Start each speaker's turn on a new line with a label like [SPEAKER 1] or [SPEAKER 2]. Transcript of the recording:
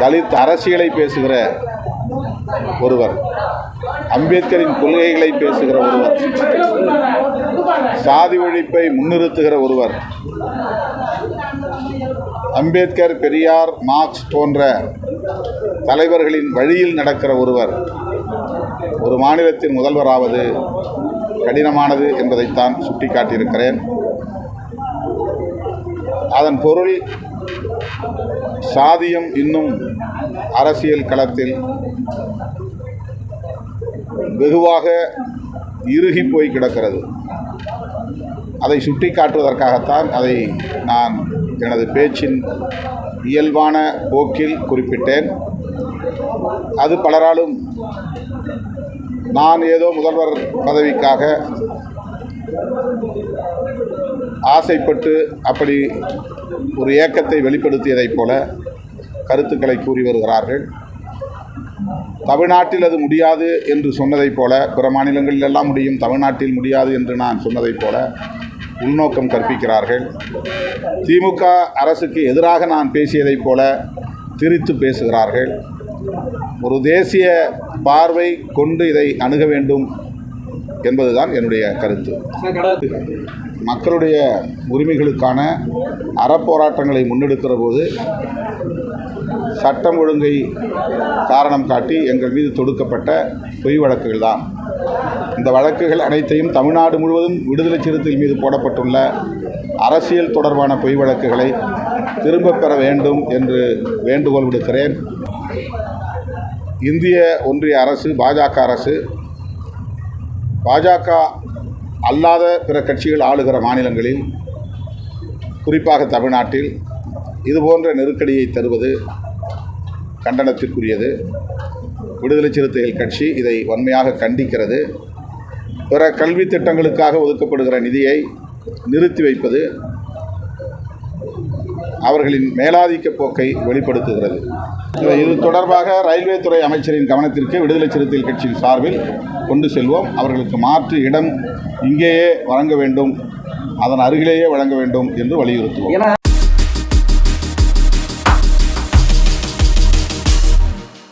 [SPEAKER 1] தலித் அரசியலை பேசுகிற ஒருவர் அம்பேத்கரின் கொள்கைகளை பேசுகிற ஒருவர் சாதி ஒழிப்பை முன்னிறுத்துகிற ஒருவர் அம்பேத்கர் பெரியார் மார்க்ஸ் போன்ற தலைவர்களின் வழியில் நடக்கிற ஒருவர் ஒரு மாநிலத்தின் முதல்வராவது கடினமானது என்பதைத்தான் சுட்டிக்காட்டியிருக்கிறேன். அதன் பொருள் சாதியம் இன்னும் அரசியல் களத்தில் வெகுவாக இறுகி போய் கிடக்கிறது. அதை சுட்டி காட்டுவதற்காகத்தான் அதை நான் எனது பேச்சின் இயல்பான போக்கில் குறிப்பிட்டேன். அது பலராலும் நான் ஏதோ முதல்வர் பதவிக்காக ஆசைப்பட்டு அப்படி ஒரு ஏக்கத்தை வெளிப்படுத்தியதைப் போல கருத்துக்களை கூறி வருகிறார்கள். தமிழ்நாட்டில் அது முடியாது என்று சொன்னதைப் போல பிற மாநிலங்களில் எல்லாம் முடியும் தமிழ்நாட்டில் முடியாது என்று நான் சொன்னதைப் போல உள்நோக்கம் கற்பிக்கிறார்கள். திமுக அரசுக்கு எதிராக நான் பேசியதைப் போல திரித்து பேசுகிறார்கள். ஒரு தேசிய பார்வை கொண்டு இதை அணுக வேண்டும் என்பதுதான் என்னுடைய கருத்து. மக்களுடைய உரிமைகளுக்கான அறப்போராட்டங்களை முன்னெடுக்கிற போது சட்டம் ஒழுங்கை காரணம் காட்டி எங்கள் மீது தொடுக்கப்பட்ட பொய் வழக்குகள் தான். இந்த வழக்குகள் அனைத்தையும் தமிழ்நாடு முழுவதும் விடுதலை சிறுத்தைகள் மீது போடப்பட்டுள்ள அரசியல் தொடர்பான பொய் வழக்குகளை திரும்பப் பெற வேண்டும் என்று வேண்டுகோள் விடுக்கிறேன். இந்திய ஒன்றிய அரசு பாஜக அரசு பாஜக அல்லாத பிற கட்சிகள் ஆளுகிற மாநிலங்களில் குறிப்பாக தமிழ்நாட்டில் இதுபோன்ற நெருக்கடியை தருவது கண்டனத்திற்குரியது. விடுதலை சிறுத்தைகள் கட்சி இதை வன்மையாக கண்டிக்கிறது. பிற கல்வி திட்டங்களுக்காக ஒதுக்கப்படுகிற நிதியை நிறுத்தி வைப்பது அவர்களின் மேலாதிக்க போக்கை வெளிப்படுத்துகிறது. இது தொடர்பாக ரயில்வே துறை அமைச்சரின் கவனத்திற்கு விடுதலை சிறுத்தைகள் கட்சியின் சார்பில் கொண்டு செல்வோம். அவர்களுக்கு மாற்று இடம் இங்கேயே வழங்க வேண்டும். அதன் அருகிலேயே வழங்க வேண்டும் என்று வலியுறுத்துவோம்.